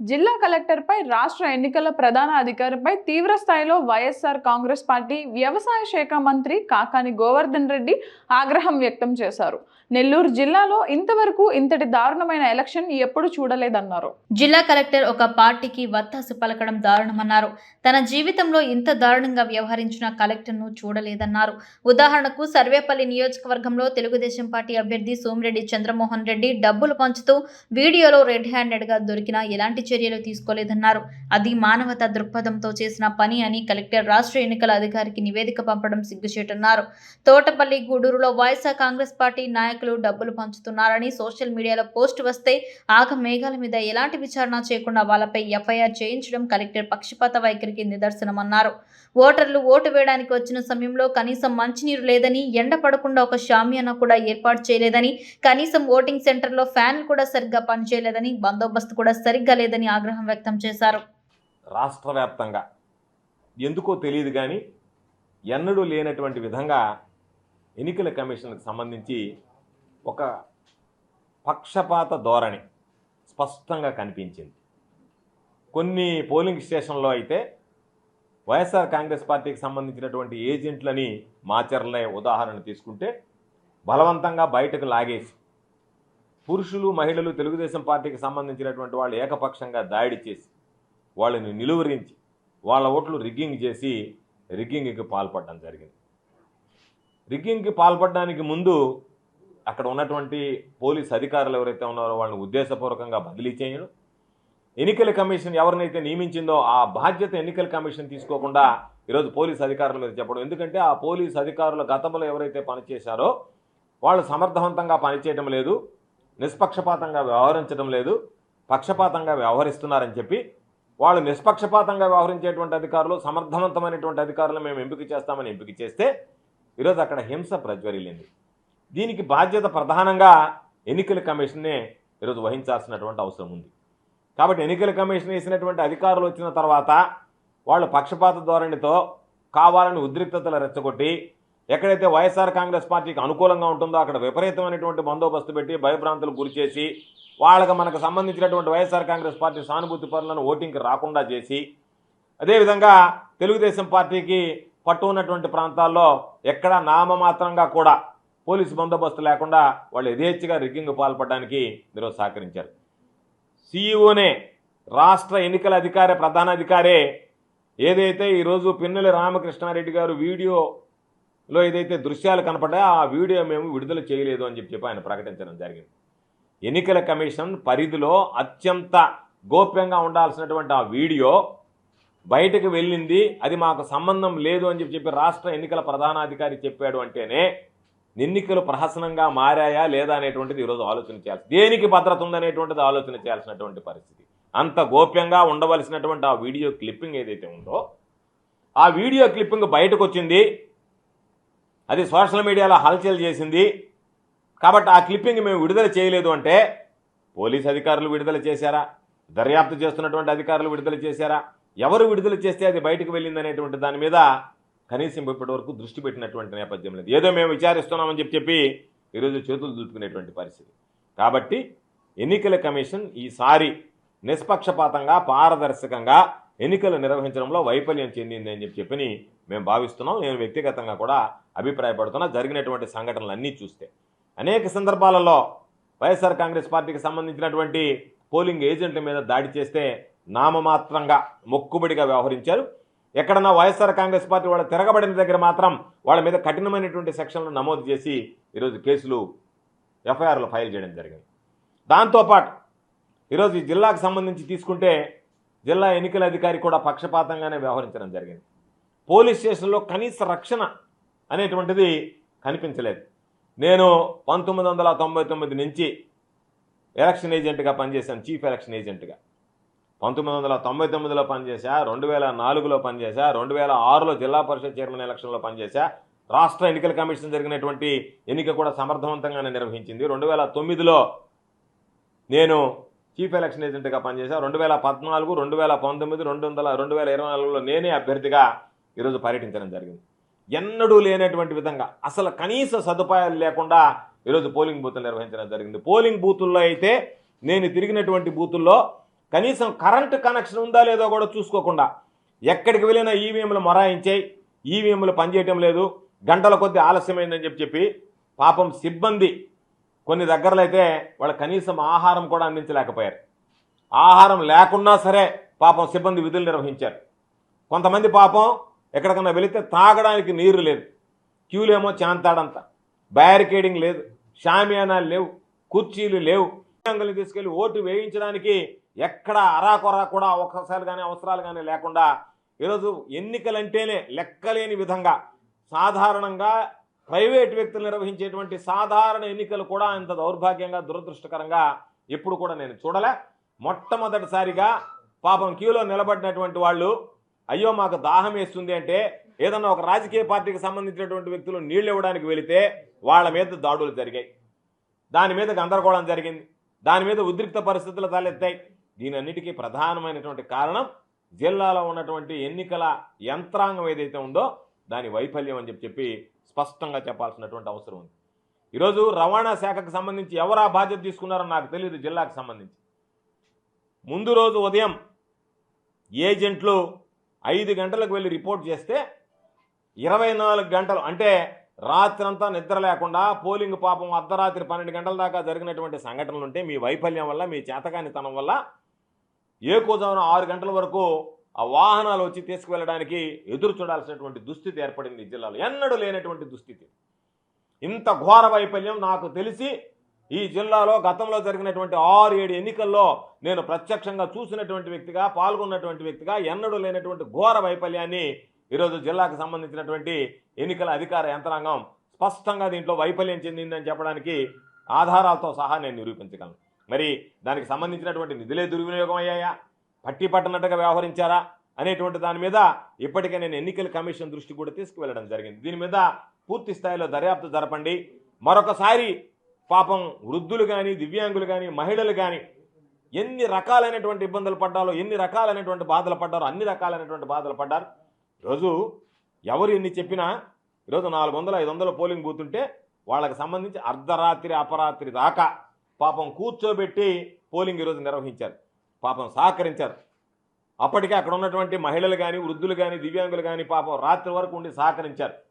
జిల్లా కలెక్టర్పై రాష్ట్ర ఎన్నికల ప్రధాన అధికారిపై తీవ్ర స్థాయిలో వైఎస్ఆర్ కాంగ్రెస్ పార్టీ వ్యవసాయ శాఖ మంత్రి కాకాని గోవర్ధన్ రెడ్డి ఆగ్రహం వ్యక్తం చేశారు. నెల్లూరు జిల్లాలో ఇంతవరకు ఇంతటి దారుణమైన ఎలక్షన్ ఎప్పుడు చూడలేదన్నారు. జిల్లా కలెక్టర్ ఒక పార్టీకి వత్తాసు పలకడం దారుణమన్నారు. తన జీవితంలో ఇంత దారుణంగా వ్యవహరించిన కలెక్టర్ను చూడలేదన్నారు. ఉదాహరణకు సర్వేపల్లి నియోజకవర్గంలో తెలుగుదేశం పార్టీ అభ్యర్థి సోమిరెడ్డి చంద్రమోహన్ రెడ్డి డబ్బులు పంచుతూ వీడియోలో రెడ్ హ్యాండెడ్గా దొరికినా ఎలాంటి చర్యలు తీసుకోలేదన్నారు. అది మానవత దృక్పథంతో చేసిన పని అని కలెక్టర్ రాష్ట్ర ఎన్నికల అధికారికి నివేదిక పంపడం సిగ్గుచేటన్నారు. తోటపల్లి గూడూరులో వైఎస్ఆర్ కాంగ్రెస్ పార్టీ నాయకులు డబ్బులు పంచుతున్నారని సోషల్ మీడియాలో పోస్ట్ వస్తే ఆగ మేఘాల మీద ఎలాంటి విచారణ చేయకుండా వాళ్ళపై ఎఫ్ఐఆర్ చేయించడం కలెక్టర్ పక్షపాత వైఖరికి నిదర్శనమన్నారు. ఓటర్లు ఓటు వేయడానికి వచ్చిన సమయంలో కనీసం మంచినీరు లేదని ఎండ పడకుండా ఒక షామియానా కూడా ఏర్పాటు చేయలేదని కనీసం ఓటింగ్ సెంటర్లో ఫ్యాన్లు కూడా సరిగ్గా పనిచేయలేదని బందోబస్తు కూడా సరిగ్గా లేదని ఆగ్రహం వ్యక్తం చేశారు. రాష్ట్ర వ్యాప్తంగా ఎందుకో తెలియదు కానీ ఎన్నడూ లేనటువంటి విధంగా ఎన్నికల కమిషన్కి సంబంధించి ఒక పక్షపాత ధోరణి స్పష్టంగా కనిపించింది. కొన్ని పోలింగ్ స్టేషన్లో అయితే వైఎస్ఆర్ కాంగ్రెస్ పార్టీకి సంబంధించినటువంటి ఏజెంట్లని మాచర్లే ఉదాహరణ తీసుకుంటే బలవంతంగా బయటకు లాగేసి పురుషులు మహిళలు తెలుగుదేశం పార్టీకి సంబంధించినటువంటి వాళ్ళు ఏకపక్షంగా దాడి చేసి వాళ్ళని నిలువరించి వాళ్ళ ఓట్లు రిగ్గింగ్ చేసి రిగ్గింగ్కి పాల్పడడం జరిగింది. రిగ్గింగ్కి పాల్పడడానికి ముందు అక్కడ ఉన్నటువంటి పోలీస్ అధికారులు ఎవరైతే ఉన్నారో వాళ్ళని ఉద్దేశపూర్వకంగా బదిలీ చేయడం. ఎన్నికల కమిషన్ ఎవరినైతే నియమించిందో ఆ బాధ్యత ఎన్నికల కమిషన్ తీసుకోకుండా ఈరోజు పోలీస్ అధికారులు చెప్పడం. ఎందుకంటే ఆ పోలీస్ అధికారుల గతంలో ఎవరైతే పనిచేశారో వాళ్ళు సమర్థవంతంగా పనిచేయడం లేదు. నిష్పక్షపాతంగా వ్యవహరించడం లేదు పక్షపాతంగా వ్యవహరిస్తున్నారని చెప్పి వాళ్ళు నిష్పక్షపాతంగా వ్యవహరించేటువంటి అధికారులు సమర్థవంతమైనటువంటి అధికారులు మేము ఎంపిక చేస్తామని ఎంపిక చేస్తే ఈరోజు అక్కడ హింస ప్రజ్వరిల్లింది. దీనికి బాధ్యత ప్రధానంగా ఎన్నికల కమిషన్నే ఈరోజు వహించాల్సినటువంటి అవసరం ఉంది. కాబట్టి ఎన్నికల కమిషన్ వేసినటువంటి అధికారులు వచ్చిన తర్వాత వాళ్ళు పక్షపాత ధోరణితో కావాలని ఉద్రిక్తతలు రెచ్చగొట్టి ఎక్కడైతే వైఎస్ఆర్ కాంగ్రెస్ పార్టీకి అనుకూలంగా ఉంటుందో అక్కడ విపరీతమైనటువంటి బందోబస్తు పెట్టి భయభ్రాంతులు గురి చేసి వాళ్ళకి మనకు సంబంధించినటువంటి వైఎస్ఆర్ కాంగ్రెస్ పార్టీ సానుభూతి పనులను ఓటింగ్కి రాకుండా చేసి అదేవిధంగా తెలుగుదేశం పార్టీకి పట్టు ఉన్నటువంటి ప్రాంతాల్లో ఎక్కడ నామమాత్రంగా కూడా పోలీసు బందోబస్తు లేకుండా వాళ్ళు యథేచ్ఛగా రిగ్గింగ్ పాల్పడడానికి మీరు సహకరించారు. సీఈఓనే రాష్ట్ర ఎన్నికల అధికారి ప్రధాన అధికారే ఏదైతే ఈరోజు పిన్నెల రామకృష్ణారెడ్డి గారు వీడియో లో ఏదైతే దృశ్యాలు కనపడ్డాయో ఆ వీడియో మేము విడుదల చేయలేదు అని చెప్పి చెప్పి ఆయన ప్రకటించడం జరిగింది. ఎన్నికల కమిషన్ పరిధిలో అత్యంత గోప్యంగా ఉండాల్సినటువంటి ఆ వీడియో బయటకు వెళ్ళింది. అది మాకు సంబంధం లేదు అని చెప్పి చెప్పి రాష్ట్ర ఎన్నికల ప్రధానాధికారి చెప్పాడు అంటేనే ఎన్నికలు ప్రహసనంగా మారాయా లేదా అనేటువంటిది ఈరోజు ఆలోచన చేయాల్సి దేనికి భద్రత ఉందనేటువంటిది ఆలోచన చేయాల్సినటువంటి పరిస్థితి. అంత గోప్యంగా ఉండవలసినటువంటి ఆ వీడియో క్లిప్పింగ్ ఏదైతే ఉందో ఆ వీడియో క్లిప్పింగ్ బయటకు వచ్చింది. అది సోషల్ మీడియాలో హల్చల్ చేసింది. కాబట్టి ఆ క్లిప్పింగ్ మేము విడుదల చేయలేదు అంటే పోలీస్ అధికారులు విడుదల చేశారా? దర్యాప్తు చేస్తున్నటువంటి అధికారులు విడుదల చేశారా? ఎవరు విడుదల చేస్తే అది బయటకు వెళ్ళిందనేటువంటి దాని మీద కనీసం ఇప్పటి వరకు దృష్టి పెట్టినటువంటి నేపథ్యం లేదు. ఏదో మేము విచారిస్తున్నామని చెప్పి చెప్పి ఈరోజు చేతులు దులుపుకునేటువంటి పరిస్థితి. కాబట్టి ఎన్నికల కమిషన్ ఈసారి నిష్పక్షపాతంగా పారదర్శకంగా ఎన్నికలు నిర్వహించడంలో వైఫల్యం చెందింది అని చెప్పి చెప్పని మేము భావిస్తున్నాం. నేను వ్యక్తిగతంగా కూడా అభిప్రాయపడుతున్నా. జరిగినటువంటి సంఘటనలు అన్నీ చూస్తే. అనేక సందర్భాలలో వైఎస్ఆర్ కాంగ్రెస్ పార్టీకి సంబంధించినటువంటి పోలింగ్ ఏజెంట్ల మీద దాడి చేస్తే నామమాత్రంగా మొక్కుబడిగా వ్యవహరించారు. ఎక్కడన్నా వైఎస్ఆర్ కాంగ్రెస్ పార్టీ వాళ్ళ తిరగబడిన దగ్గర మాత్రం వాళ్ళ మీద కఠినమైనటువంటి సెక్షన్లు నమోదు చేసి ఈరోజు కేసులు ఎఫ్ఐఆర్లు ఫైల్ చేయడం జరిగింది. దాంతోపాటు ఈరోజు ఈ జిల్లాకు సంబంధించి తీసుకుంటే జిల్లా ఎన్నికల అధికారి కూడా పక్షపాతంగానే వ్యవహరించడం జరిగింది. పోలీస్ స్టేషన్లో కనీస రక్షణ అనేటువంటిది కనిపించలేదు. నేను పంతొమ్మిది వందల తొంభై తొమ్మిది నుంచి ఎలక్షన్ ఏజెంట్గా పనిచేశాను చీఫ్ ఎలక్షన్ ఏజెంట్గా. పంతొమ్మిది వందల తొంభై తొమ్మిదిలో పనిచేశా రెండు వేల నాలుగులో పనిచేశా రెండు వేల ఆరులో జిల్లా పరిషత్ చైర్మన్ ఎలక్షన్లో పనిచేశా. రాష్ట్ర ఎన్నికల కమిషన్ జరిగినటువంటి ఎన్నిక కూడా సమర్థవంతంగానే నిర్వహించింది. రెండు వేల తొమ్మిదిలో నేను చీఫ్ ఎలక్షన్ ఏజెంట్గా పనిచేశా రెండు వేల పద్నాలుగు రెండు వేల పంతొమ్మిది రెండు వందల రెండు వేల ఇరవై నాలుగులో నేనే అభ్యర్థిగా ఈరోజు పర్యటించడం జరిగింది. ఎన్నడూ లేనటువంటి విధంగా అసలు కనీస సదుపాయాలు లేకుండా ఈరోజు పోలింగ్ బూతులు నిర్వహించడం జరిగింది. పోలింగ్ బూతుల్లో అయితే నేను తిరిగినటువంటి బూతుల్లో కనీసం కరెంటు కనెక్షన్ ఉందా లేదో కూడా చూసుకోకుండా ఎక్కడికి వెళ్ళినా ఈవీఎంలు మొరాయించాయి. ఈవీఎంలు పనిచేయటం లేదు. గంటల కొద్ది ఆలస్యమైందని చెప్పి చెప్పి పాపం సిబ్బంది కొన్ని దగ్గరలో అయితే వాళ్ళు కనీసం ఆహారం కూడా అందించలేకపోయారు. ఆహారం లేకున్నా సరే పాపం సిబ్బంది విధులు నిర్వహించారు. కొంతమంది పాపం ఎక్కడికన్నా వెళితే తాగడానికి నీరు లేదు. క్యూలేమో చాంతాడంత. బ్యారికేడింగ్ లేదు. షామియానాలు లేవు. కుర్చీలు లేవు. అంగులు తీసుకెళ్ళి ఓటు వేయించడానికి ఎక్కడ అరాకొరా కూడా ఒక్కసారి కానీ అవసరాలు కానీ లేకుండా ఈరోజు ఎన్నికలంటేనే లెక్కలేని విధంగా సాధారణంగా ప్రైవేట్ వ్యక్తులు నిర్వహించేటువంటి సాధారణ ఎన్నికలు కూడా ఇంత దౌర్భాగ్యంగా దురదృష్టకరంగా ఎప్పుడు కూడా నేను చూడలే. మొట్టమొదటిసారిగా పాపం క్యూలో నిలబడినటువంటి వాళ్ళు అయ్యో మాకు దాహం వేస్తుంది అంటే ఏదన్నా ఒక రాజకీయ పార్టీకి సంబంధించినటువంటి వ్యక్తులు నీళ్ళు ఇవ్వడానికి వెళితే వాళ్ళ మీద దాడులు జరిగాయి. దాని మీద గందరగోళం జరిగింది. దాని మీద ఉద్రిక్త పరిస్థితులు తలెత్తాయి. దీనన్నిటికీ ప్రధానమైనటువంటి కారణం జిల్లాలో ఉన్నటువంటి ఎన్నికల యంత్రాంగం ఏదైతే ఉందో దాని వైఫల్యం అని చెప్పి చెప్పి స్పష్టంగా చెప్పాల్సినటువంటి అవసరం ఉంది. ఈరోజు రవాణా శాఖకు సంబంధించి ఎవరు ఆ బాధ్యత తీసుకున్నారో నాకు తెలియదు జిల్లాకు సంబంధించి. ముందు రోజు ఉదయం ఏజెంట్లు ఐదు గంటలకు వెళ్ళి రిపోర్ట్ చేస్తే ఇరవై నాలుగు గంటలు అంటే రాత్రంతా నిద్ర లేకుండా పోలింగ్ పాపం అర్ధరాత్రి పన్నెండు గంటల దాకా జరిగినటువంటి సంఘటనలు ఉంటే మీ వైఫల్యం వల్ల మీ చేతకానితనం వల్ల ఏ కూజామున ఆరు గంటల వరకు ఆ వాహనాలు వచ్చి తీసుకువెళ్ళడానికి ఎదురు చూడాల్సినటువంటి దుస్థితి ఏర్పడింది జిల్లాలో. ఎన్నడూ లేనటువంటి దుస్థితి. ఇంత ఘోర వైఫల్యం నాకు తెలిసి ఈ జిల్లాలో గతంలో జరిగినటువంటి ఆరు ఏడు ఎన్నికల్లో నేను ప్రత్యక్షంగా చూసినటువంటి వ్యక్తిగా పాల్గొన్నటువంటి వ్యక్తిగా ఎన్నడూ లేనటువంటి ఘోర వైఫల్యాన్ని ఈరోజు జిల్లాకు సంబంధించినటువంటి ఎన్నికల అధికార యంత్రాంగం స్పష్టంగా దీంట్లో వైఫల్యం చెందిందని చెప్పడానికి ఆధారాలతో సహా నేను నిరూపించగలను. మరి దానికి సంబంధించినటువంటి నిధులే దుర్వినియోగం అయ్యాయా? పట్టి పట్టనట్టుగా వ్యవహరించారా అనేటువంటి దాని మీద ఇప్పటికే నేను ఎన్నికల కమిషన్ దృష్టి కూడా తీసుకువెళ్ళడం జరిగింది. దీని మీద పూర్తి స్థాయిలో దర్యాప్తు జరపండి. మరొకసారి పాపం వృద్ధులు కానీ దివ్యాంగులు కానీ మహిళలు కానీ ఎన్ని రకాలైనటువంటి ఇబ్బందులు పడ్డారో ఎన్ని రకాలైనటువంటి బాధలు పడ్డారో అన్ని రకాలైనటువంటి బాధలు పడ్డారు. ఈరోజు ఎవరు ఎన్ని చెప్పినా ఈరోజు నాలుగు వందలు ఐదు వందల పోలింగ్ బూత్ వాళ్ళకి సంబంధించి అర్ధరాత్రి అపరాత్రి దాకా పాపం కూర్చోబెట్టి పోలింగ్ ఈరోజు నిర్వహించారు. పాపం సహకరించారు. అప్పటికే అక్కడ ఉన్నటువంటి మహిళలు కానీ వృద్ధులు కానీ దివ్యాంగులు కానీ పాపం రాత్రి వరకు ఉండి సహకరించారు.